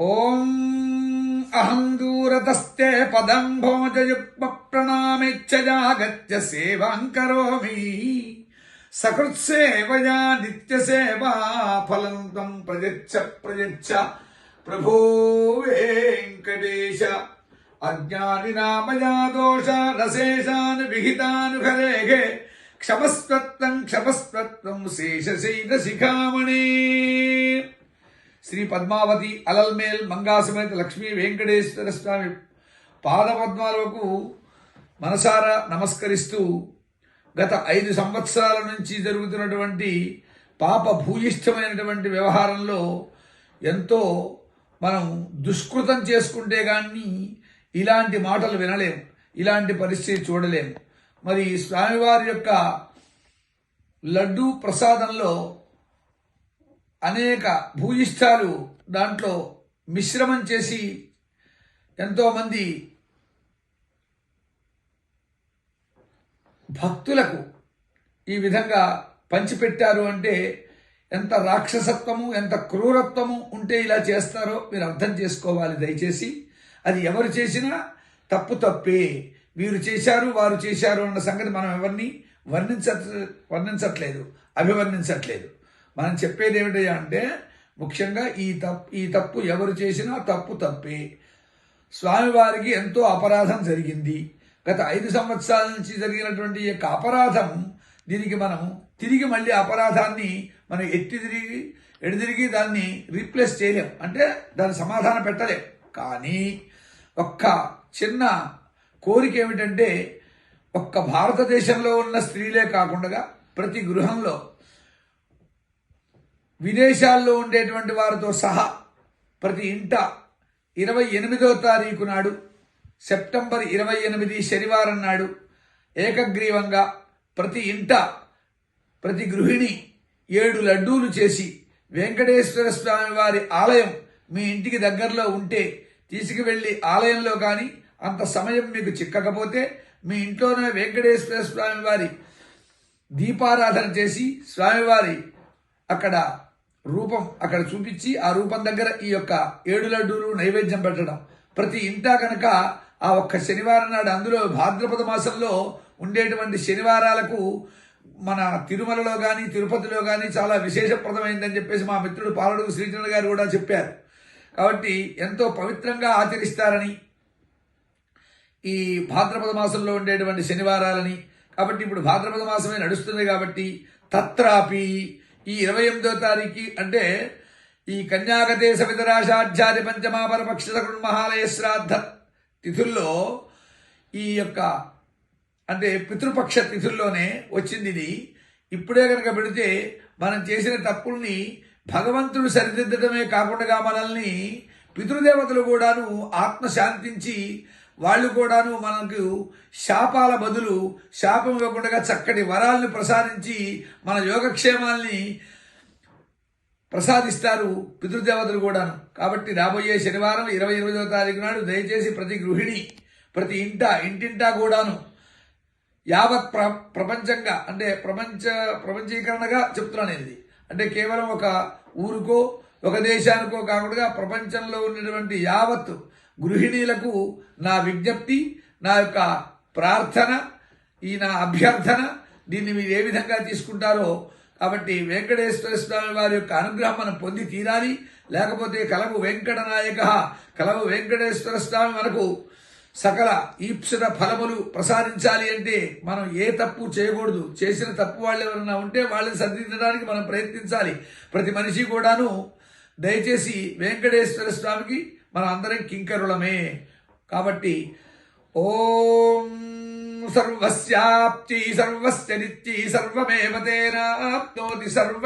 ఓం అహం దూరతస్తే పదం భోజయుగ్మ ప్రణామిచ్చజాగత్య సేవాం కరోమి. సకృత్సేవయా నిత్యసేవా ఫలం త్వం ప్రయచ్చ ప్రయచ్చ ప్రభో వెంకటేశ. అజ్ఞానినామయా దోష రశేషాను విహితాను హరేహే. క్షమస్వత్వం క్షమస్వత్వం శేషశైల శిఖామణి. శ్రీ పద్మావతి అలల్మేల్ మంగాసమేత లక్ష్మీ వెంకటేశ్వర స్వామి పాదపద్మాలకు మనసారా నమస్కరిస్తూ గత ఐదు సంవత్సరాల నుంచి జరుగుతున్నటువంటి పాప భూయిష్టమైనటువంటి వ్యవహారంలో ఎంతో మనం దుష్కృతం చేసుకుంటే కానీ ఇలాంటి మాటలు వినలేం ఇలాంటి పరిస్థితి చూడలేం. మరి స్వామివారి యొక్క లడ్డూ ప్రసాదంలో అనేక భూయిష్టాలు దాంట్లో మిశ్రమం చేసి ఎంతోమంది భక్తులకు ఈ విధంగా పంచిపెట్టారు అంటే ఎంత రాక్షసత్వము ఎంత క్రూరత్వము ఉంటే ఇలా చేస్తారో మీరు అర్థం చేసుకోవాలి దయచేసి. అది ఎవరు చేసినా తప్పు తప్పే. వీరు చేశారు వారు చేశారు అన్న సంగతి మనం ఎవరిని వర్ణించ వర్ణించట్లేదు అభివర్ణించట్లేదు. మనం చెప్పేది ఏమిటయ్యా అంటే ముఖ్యంగా ఈ తప్పు ఈ తప్పు ఎవరు చేసినా తప్పు తప్పే. స్వామివారికి ఎంతో అపరాధం జరిగింది. గత ఐదు సంవత్సరాల నుంచి జరిగినటువంటి ఈ యొక్క అపరాధం దీనికి మనం తిరిగి మళ్ళీ అపరాధాన్ని మనం ఎట్టి తిరిగి ఎడితిరిగి దాన్ని రీప్లేస్ చేయలేం. అంటే దాన్ని సమాధానం పెట్టలేం. కానీ ఒక్క చిన్న కోరిక ఏమిటంటే ఒక్క భారతదేశంలో ఉన్న స్త్రీలే కాకుండా ప్రతి గృహంలో విదేశాల్లో ఉండేటువంటి వారితో సహా ప్రతి ఇంట ఇరవై ఎనిమిదో తారీఖు నాడు సెప్టెంబర్ ఇరవై ఎనిమిది శనివారం నాడు ఏకగ్రీవంగా ప్రతి ఇంట ప్రతి గృహిణి ఏడు లడ్డూలు చేసి వెంకటేశ్వర స్వామి వారి ఆలయం మీ ఇంటికి దగ్గరలో ఉంటే తీసుకువెళ్ళి ఆలయంలో కానీ అంత సమయం మీకు చిక్కకపోతే మీ ఇంట్లోనే వెంకటేశ్వర స్వామి వారి దీపారాధన చేసి స్వామివారి అక్కడ రూపం అక్కడ చూపించి ఆ రూపం దగ్గర ఈ యొక్క ఏడు లడ్డూలు నైవేద్యం పెట్టడం. ప్రతి ఇంటా కనుక ఆ ఒక్క శనివారం నాడు అందులో భాద్రపద మాసంలో ఉండేటువంటి శనివారాలకు మన తిరుమలలో కానీ తిరుపతిలో కానీ చాలా విశేషప్రదమైందని చెప్పేసి మా మిత్రుడు పాలడుగు శ్రీచంద్ర గారు కూడా చెప్పారు. కాబట్టి ఎంతో పవిత్రంగా ఆచరిస్తారని ఈ భాద్రపద మాసంలో ఉండేటువంటి శనివారాలని. కాబట్టి ఇప్పుడు భాద్రపద మాసమే నడుస్తుంది కాబట్టి తత్రాపి ఈ ఇరవై ఎనిమిదో తారీఖు అంటే ఈ కన్యాగతే సవితరాశాధ్యాది పంచమాపరపక్ష మహాలయ శ్రాద్ధ తిథుల్లో ఈ యొక్క అంటే పితృపక్ష తిథుల్లోనే వచ్చింది ఇది. ఇప్పుడే కనుక పెడితే మనం చేసిన తప్పుల్ని భగవంతుడు సరిదిద్దడమే కాకుండా మనల్ని పితృదేవతలు కూడాను ఆత్మ శాంతించి వాళ్ళు కూడాను మనకు శాపాల బదులు శాపం ఇవ్వకుండా చక్కటి వరాలను ప్రసాదించి మన యోగక్షేమాల్ని ప్రసాదిస్తారు పితృదేవతలు కూడాను. కాబట్టి రాబోయే శనివారం ఇరవై ఎనిమిదవ తారీఖు నాడు దయచేసి ప్రతి గృహిణి ప్రతి ఇంట ఇంటింటా కూడాను యావత్ ప్ర ప్రపంచంగా అంటే ప్రపంచ ప్రపంచీకరణగా చెప్తున్నాను ఇది. అంటే కేవలం ఒక ఊరుకో ఒక దేశానికో కాకుండా ప్రపంచంలో ఉన్నటువంటి యావత్ గృహిణీలకు నా విజ్ఞప్తి నా యొక్క ప్రార్థన ఈ నా అభ్యర్థన దీన్ని మీరు ఏ విధంగా తీసుకుంటారో కాబట్టి వెంకటేశ్వర స్వామి వారి యొక్క అనుగ్రహం మనం పొంది తీరాలి. లేకపోతే కలవు వెంకట నాయక కలవు వెంకటేశ్వర స్వామి మనకు సకల ఈప్సిత ఫలములు ప్రసాదించాలి అంటే మనం ఏ తప్పు చేయకూడదు. చేసిన తప్పు వాళ్ళు ఎవరైనా ఉంటే వాళ్ళని సరిదిద్దడానికి మనం ప్రయత్నించాలి. ప్రతి మనిషి కూడాను దయచేసి వెంకటేశ్వర స్వామికి మనం అందరం కింకరులమే. కాబట్టి ఓం సర్వస్యాప్తి సర్వస్య నిత్యి సర్వమేవ తేనాప్నోతి సర్వ